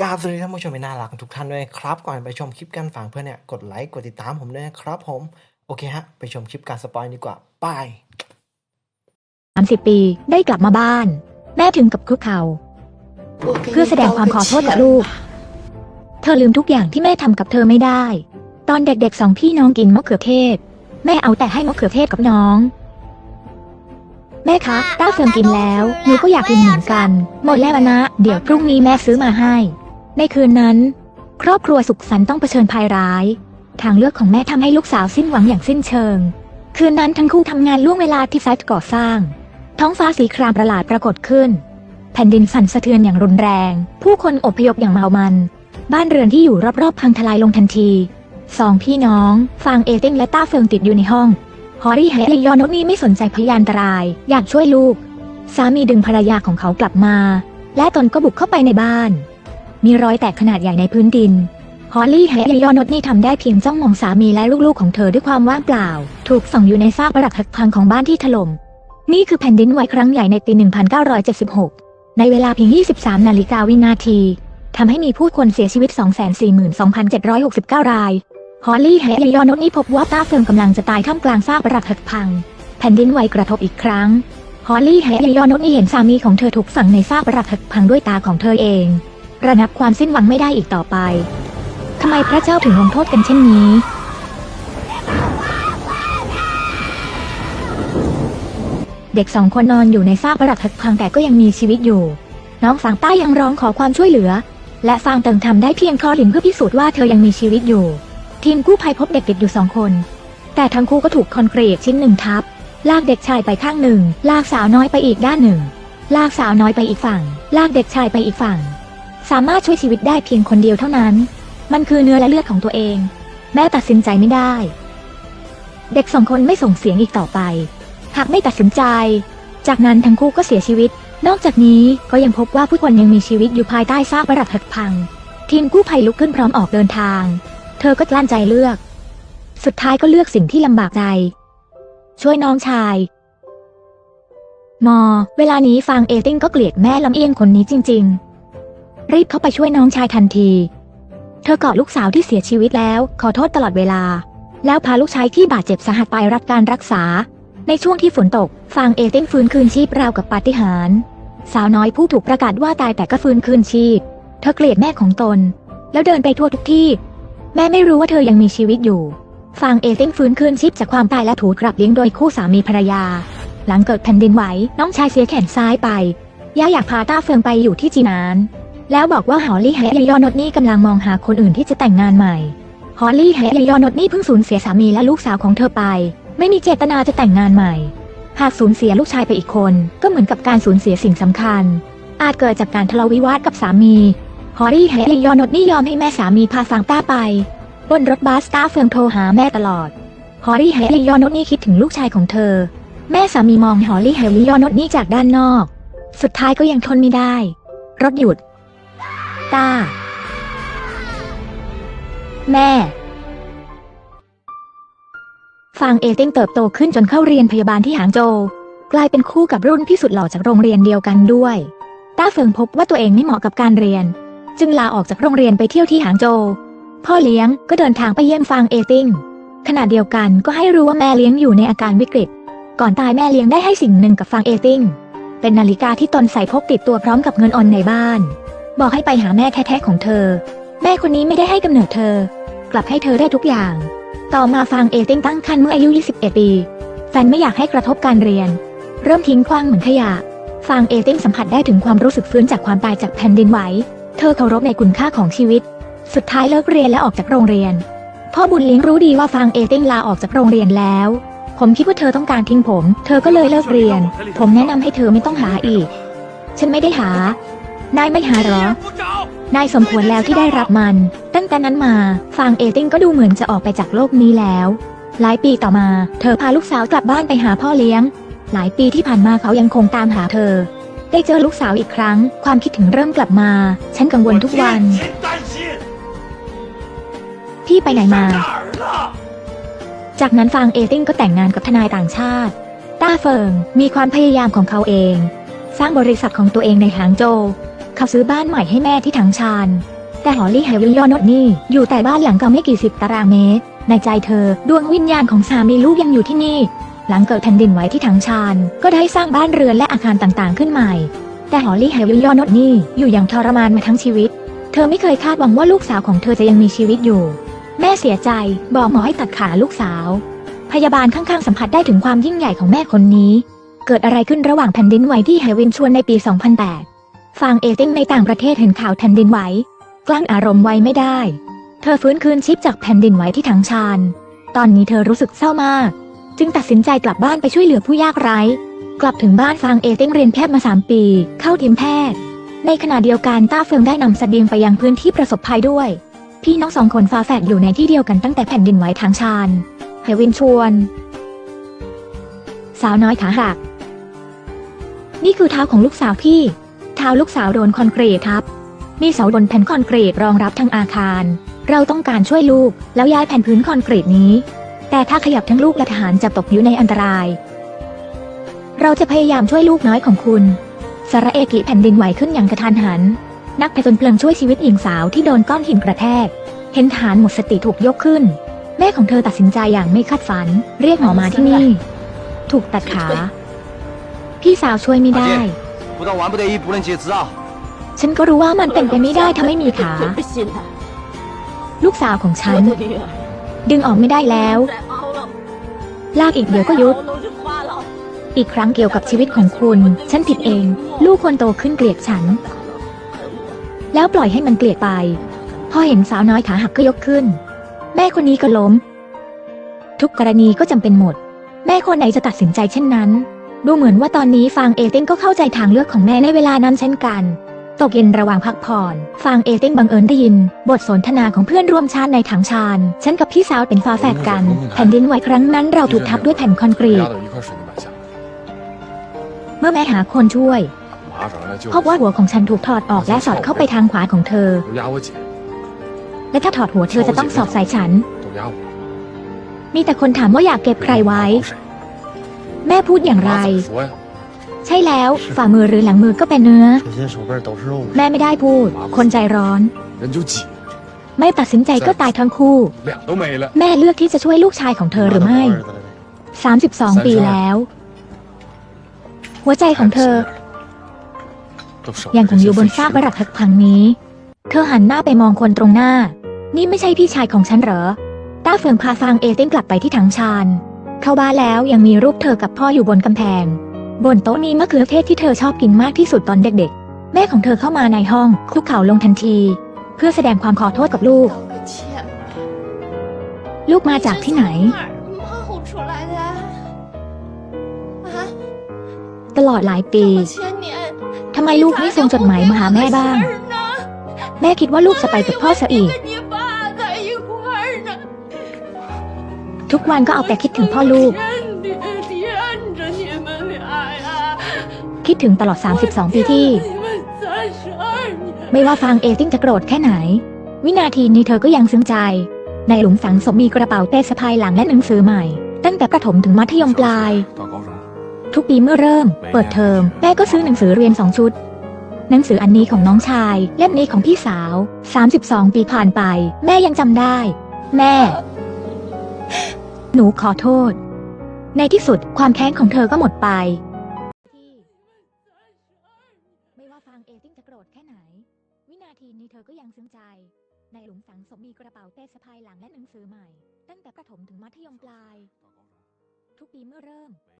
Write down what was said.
กราบสวัสดีท่านผู้ชมที่น่ารักทุกท่านด้วยครับ ก่อนไปชมคลิปกันฝากเพื่อนเนี่ยกดไลค์กดติดตามผมด้วยนะครับผม โอเคฮะ ไปชมคลิปการสปอยดีกว่าไปสามสิบปีได้กลับมาบ้าน แม่ถึงกับคุกเขา่าเพื่อแสดงความขอโทษกับลูก เธอลืมทุกอย่างที่แม่ทำกับเธอไม่ได้ ตอนเด็กๆสองพี่น้องกินมะเขือเทศ แม่เอาแต่ให้มะเขือเทศกับน้อง แม่คะต้าเฟิงกินแล้วหนูก็อยากกินเหมือนกัน หมดแล้วนะ เดี๋ยวพรุ่งนี้แม่ซื้อมาให้ ในคืนนั้น ครอบครัวสุขสันต์ต้องเผชิญภัยร้าย ทางเลือกของแม่ทำให้ลูกสาวสิ้นหวังอย่างสิ้นเชิง คืนนั้นทั้งคู่ทำงานล่วงเวลาที่ไซต์ก่อสร้าง ท้องฟ้าสีครามประหลาดปรากฏขึ้น แผ่นดินสั่นสะเทือนอย่างรุนแรง ผู้คนอพยพอย่างเมามัน บ้านเรือนที่อยู่รอบๆพังทลายลงทันทีสองพี่น้องฟางเอติงและต้าเฟิงติดอยู่ในห้องฮอรี่แฮร์ยอนนี่ไม่สนใจพยานตราย อยากช่วยลูก สามีดึงภรรยาของเขากลับมา และตนก็บุกเข้าไปในบ้าน มีรอยแตกขนาดใหญ่ในพื้นดิน ฮอลลี่แฮร์ยอนนี่ทำได้เพียงจ้องมองสามีและลูกๆของเธอด้วยความว่างเปล่า ถูกฝังอยู่ในซากปรักหักพังของบ้านที่ถล่ม นี่คือแผ่นดินไหวครั้งใหญ่ในปี 1976 ในเวลาเพียง 23 นาฬิกาวินาทีทำให้มีผู้คนเสียชีวิต 242,769 ราย ฮอลลี่แฮร์ยอนนี่พบว่าต้าเฟิงกำลังจะตายท่ามกลางซากปรักหักพัง แผ่นดินไหวกระทบอีกครั้ง ฮอลลี่แฮร์ยอนนี่เห็นสามีของเธอถูกฝังในซากปรักหักพังด้วยตาของเธอเอง ระงับความสิ้นหวังไม่ได้อีกต่อไปทำไมพระเจ้าถึงลงโทษกันเช่นนี้ เด็กสองคนนอนอยู่ในซากปรักหักพังแต่ก็ยังมีชีวิตอยู่ น้องฟางต้ายังร้องขอความช่วยเหลือ และฟางเติงทำได้เพียงคลอลินเพื่อพิสูจน์ว่าเธอยังมีชีวิตอยู่ ทีมกู้ภัยพบเด็กติดอยู่สองคน แต่ทั้งคู่ก็ถูกคอนกรีตชิ้นหนึ่งทับ ลากเด็กชายไปข้างหนึ่ง ลากสาวน้อยไปอีกด้านหนึ่ง ลากสาวน้อยไปอีกฝั่ง ลากเด็กชายไปอีกฝั่ง สามารถช่วยชีวิตได้เพียงคนเดียวเท่านั้น มันคือเนื้อและเลือดของตัวเอง แม่ตัดสินใจไม่ได้ เด็กสองคนไม่ส่งเสียงอีกต่อไป หากไม่ตัดสินใจ จากนั้นทั้งคู่ก็เสียชีวิต นอกจากนี้ก็ยังพบว่าผู้คนยังมีชีวิตอยู่ภายใต้ซากปรักหักพัง ทีมกู้ภัยลุกขึ้นพร้อมออกเดินทาง เธอก็กลั้นใจเลือก สุดท้ายก็เลือกสิ่งที่ลำบากใจ ช่วยน้องชายมอ เวลานี้ฟางเอติงก็เกลียดแม่ลำเอียงคนนี้จริง ๆ รีบเข้าไปช่วยน้องชายทันที เธอกอดลูกสาวที่เสียชีวิตแล้ว ขอโทษตลอดเวลา แล้วพาลูกชายที่บาดเจ็บสาหัสไปรับการรักษา ในช่วงที่ฝนตก ฟางเอติงฟื้นคืนชีพราวกับปาฏิหาริย์สาวน้อยผู้ถูกประกาศว่าตายแต่ก็ฟื้นคืนชีพ เธอเกลียดแม่ของตน แล้วเดินไปทั่วทุกที่ แม่ไม่รู้ว่าเธอยังมีชีวิตอยู่ ฟางเอติงฟื้นคืนชีพจากความตายและถูกกลับเลี้ยงโดยคู่สามีภรรยา หลังเกิดแผ่นดินไหวน้องชายเสียแขนซ้ายไปย่าอยากพาต้าเฟิงไปอยู่ที่จีนาน แล้วบอกว่าฮอลลี่แฮร์ยอนดนี่กำลังมองหาคนอื่นที่จะแต่งงานใหม่ ฮอลลี่แฮร์ยอนดนี่เพิ่งสูญเสียสามีและลูกสาวของเธอไป ไม่มีเจตนาจะแต่งงานใหม่ หากสูญเสียลูกชายไปอีกคน ก็เหมือนกับการสูญเสียสิ่งสำคัญ อาจเกิดจากการทะเลาะวิวาทกับสามี ฮอลลี่แฮร์ยอนดนี่ยอมให้แม่สามีพาฟางต้าไป บนรถบัสต้าเฟิงโทรหาแม่ตลอด ฮอลลี่แฮร์ยอนดนี่คิดถึงลูกชายของเธอ แม่สามีมองฮอลลี่แฮร์ยอนดนี่จากด้านนอก สุดท้ายก็ยังทนไม่ได้ รถหยุด ตา แม่ ฟางเอติงเติบโตขึ้นจนเข้าเรียนพยาบาลที่หางโจวกลายเป็นคู่กับรุ่นพี่สุดหล่อจากโรงเรียนเดียวกันด้วย ต้าเฟิงพบว่าตัวเองไม่เหมาะกับการเรียน จึงลาออกจากโรงเรียนไปเที่ยวที่หางโจวพ่อเลี้ยงก็เดินทางไปเยี่ยมฟางเอติงขณะเดียวกันก็ให้รู้ว่าแม่เลี้ยงอยู่ในอาการวิกฤต ก่อนตายแม่เลี้ยงได้ให้สิ่งหนึ่งกับฟางเอติงเป็นนาฬิกาที่ตนใส่พกติดตัวพร้อมกับเงินออนในบ้าน บอกให้ไปหาแม่แท้ๆของเธอ แม่คนนี้ไม่ได้ให้กำเนิดเธอ กลับให้เธอได้ทุกอย่าง ต่อมาฟางเอติงตั้งครรภ์เมื่ออายุ 21 ปีแฟนไม่อยากให้กระทบการเรียน เริ่มทิ้งขว้างเหมือนขยะฟางเอติงสัมผัสได้ถึงความรู้สึกฟื้นจากความตายจากแผ่นดินไหวเธอเคารพในคุณค่าของชีวิต สุดท้ายเลิกเรียนและออกจากโรงเรียน พ่อบุญเลี้ยงรู้ดีว่าฟางเอติงลาออกจากโรงเรียนแล้ว ผมคิดว่าเธอต้องการทิ้งผม เธอก็เลยเลิกเรียน ผมแนะนำให้เธอไม่ต้องหาอีก ฉันไม่ได้หา นายไม่หาหรอ นายสมควรแล้วที่ได้รับมัน ตั้งแต่นั้นมา ฟางเอติงก็ดูเหมือนจะออกไปจากโลกนี้แล้ว หลายปีต่อมา เธอพาลูกสาวกลับบ้านไปหาพ่อเลี้ยง หลายปีที่ผ่านมาเขายังคงตามหาเธอ ได้เจอลูกสาวอีกครั้ง ความคิดถึงเริ่มกลับมา ฉันกังวลทุกวัน พี่ไปไหนมา จากนั้นฟางเอติงก็แต่งงานกับทนายต่างชาติ ต้าเฟิงมีความพยายามของเขาเองสร้างบริษัทของตัวเองในหางโจว เขาซื้อบ้านใหม่ให้แม่ที่ถังชาน แต่หอลลี่ไฮวิลยอนอตนี่ อยู่แต่บ้านหลังเก่าไม่กี่สิบตารางเมตร ในใจเธอดวงวิญญาณของสามีลูกยังอยู่ที่นี่ หลังเกิดแผ่นดินไหวที่ถังชานก็ได้สร้างบ้านเรือนและอาคารต่างๆ ขึ้นใหม่ แต่หอลลี่ไฮวิลยอนอตนี่อยู่อย่างทรมานมาทั้งชีวิต เธอไม่เคยคาดหวังว่าลูกสาวของเธอจะยังมีชีวิตอยู่ แม่เสียใจบอกหมอให้ตัดขาลูกสาว พยาบาลข้างๆสัมผัสได้ถึงความยิ่งใหญ่ของแม่คนนี้ เกิดอะไรขึ้นระหว่างแผ่นดินไหวที่ไฮวินชวนในปี 2008 ฟางเอติงในต่างประเทศเห็นข่าวแผ่นดินไหว กลั้นอารมณ์ไว้ไม่ได้ เธอฟื้นคืนชีพจากแผ่นดินไหวที่ถังชาน ตอนนี้เธอรู้สึกเศร้ามาก จึงตัดสินใจกลับบ้านไปช่วยเหลือผู้ยากไร้ กลับถึงบ้านฟางเอติงเรียนแพทย์มา 3 ปี เข้าทีมแพทย์ ในขณะเดียวกันต้าเฟิงได้นำสบียงไปยังพื้นที่ประสบภัยด้วย พี่น้องสองคนฟ้าแฝดอยู่ในที่เดียวกันตั้งแต่แผ่นดินไหวทางชานเฮวินชวน สาวน้อยขาหัก นี่คือเท้าของลูกสาวพี่ เท้าลูกสาวโดนคอนกรีตทับ มีเสาบนแผ่นคอนกรีตรองรับทั้งอาคาร เราต้องการช่วยลูก แล้วย้ายแผ่นพื้นคอนกรีตนี้ แต่ถ้าขยับทั้งลูกและทหารจะตกอยู่ในอันตราย เราจะพยายามช่วยลูกน้อยของคุณสาระเอกิแผ่นดินไหวขึ้นอย่างกระทันหัน นักผจญเพลิงช่วยชีวิตหญิงสาวที่โดนก้อนหินกระแทก เห็นทหารหมดสติถูกยกขึ้น แม่ของเธอตัดสินใจอย่างไม่คาดฝัน เรียกหมอมาที่นี่ ถูกตัดขา พี่สาวช่วยไม่ได้ 不到万不得已不能截肢啊！ ฉันก็รู้ว่ามันเป็นไปไม่ได้ถ้าไม่มีขา 对不起他， ลูกสาวของฉัน 我的女儿， ดึงออกไม่ได้แล้ว 再熬了， ลากอีกเดี๋ยวก็ยุด 再熬都是花了。 อีกครั้งเกี่ยวกับชีวิตของคุณ ฉันผิดเอง ลูกคนโตขึ้นเกลียดฉัน แล้วปล่อยให้มันเกลียดไป พอเห็นสาวน้อยขาหักก็ยกขึ้น แม่คนนี้ก็ล้ม ทุกกรณีก็จำเป็นหมด แม่คนไหนจะตัดสินใจเช่นนั้น ดูเหมือนว่าตอนนี้ฟางเอเต้งก็เข้าใจทางเลือกของแม่ในเวลานั้นเช่นกัน ตกเย็นระหว่างพักผ่อน ฟางเอเต้งบังเอิญได้ยิน บทสนทนาของเพื่อนร่วมชาติในถังชาน ฉันกับพี่สาวเป็นฟ้าแฝดกัน แผ่นดินไหวครั้งนั้นเราถูกทับด้วยแผ่นคอนกรีต เมื่อแม่หาคนช่วยพบว่าหัวของฉันถูกถอดออกและสอดเข้าไปทางขวาของเธอ และถ้าถอดหัวเธอจะต้องสอบใส่ฉัน มีแต่คนถามว่าอยากเก็บใครไว้ แม่พูดอย่างไร ใช่แล้ว ฝ่ามือหรือหลังมือก็เป็นเนื้อ แม่ไม่ได้พูด คนใจร้อน ไม่ตัดสินใจก็ตายทั้งคู่ แม่เลือกที่จะช่วยลูกชายของเธอหรือไม่ 32 ปีแล้ว หัวใจของเธอ ยังคงอยู่บนซากปรักหักพังนี้ เธอหันหน้าไปมองคนตรงหน้า นี่ไม่ใช่พี่ชายของฉันเหรอ ต้าเฟืองพาฟางเอเต้นกลับไปที่ถังชาญ เข้าบ้านแล้วยังมีรูปเธอกับพ่ออยู่บนกำแพง บนโต๊ะมีมะเขือเทศที่เธอชอบกินมากที่สุดตอนเด็กๆ แม่ของเธอเข้ามาในห้องคุกเข่าลงทันที เพื่อแสดงความขอโทษกับลูก ลูกมาจากที่ไหน ตลอดหลายปีทำไมลูกไม่ส่งจดหมายมาหาแม่บ้าง แม่คิดว่าลูกจะไปกับพ่อซะอีก ทุกวันก็เอาแต่คิดถึงพ่อลูก คิดถึงตลอด 32 ปีที่ ไม่ว่าฟางเอติ้งจะโกรธแค่ไหน วินาทีนี้เธอก็ยังซึ้งใจ ในหลุมฝังศพมีกระเป๋าเป้สะพายหลังและหนังสือใหม่ ตั้งแต่ประถมถึงมัธยมปลาย ทุกปีเมื่อเริ่ม เปิดเทอมแป้ก็ซื้อหนังสือเรียนสองชุดหนังสืออันนี้ของน้องชาย เล่มนี้ของพี่สาว 32 ปีผ่านไป แม่ยังจำได้ แม่ หนูขอโทษ ในที่สุดความแค้นของเธอก็หมดไป ไม่ว่าฟางเอติ้งจะโกรธแค่ไหน วินาทีนี้เธอก็ยังซึ้งใจ ในหลุมฝังศพมีกระเป๋าเป้สะพายหลังและหนังสือใหม่ ตั้งแต่ประถมถึงมัธยมปลาย ทุกปีเมื่อเริ่ม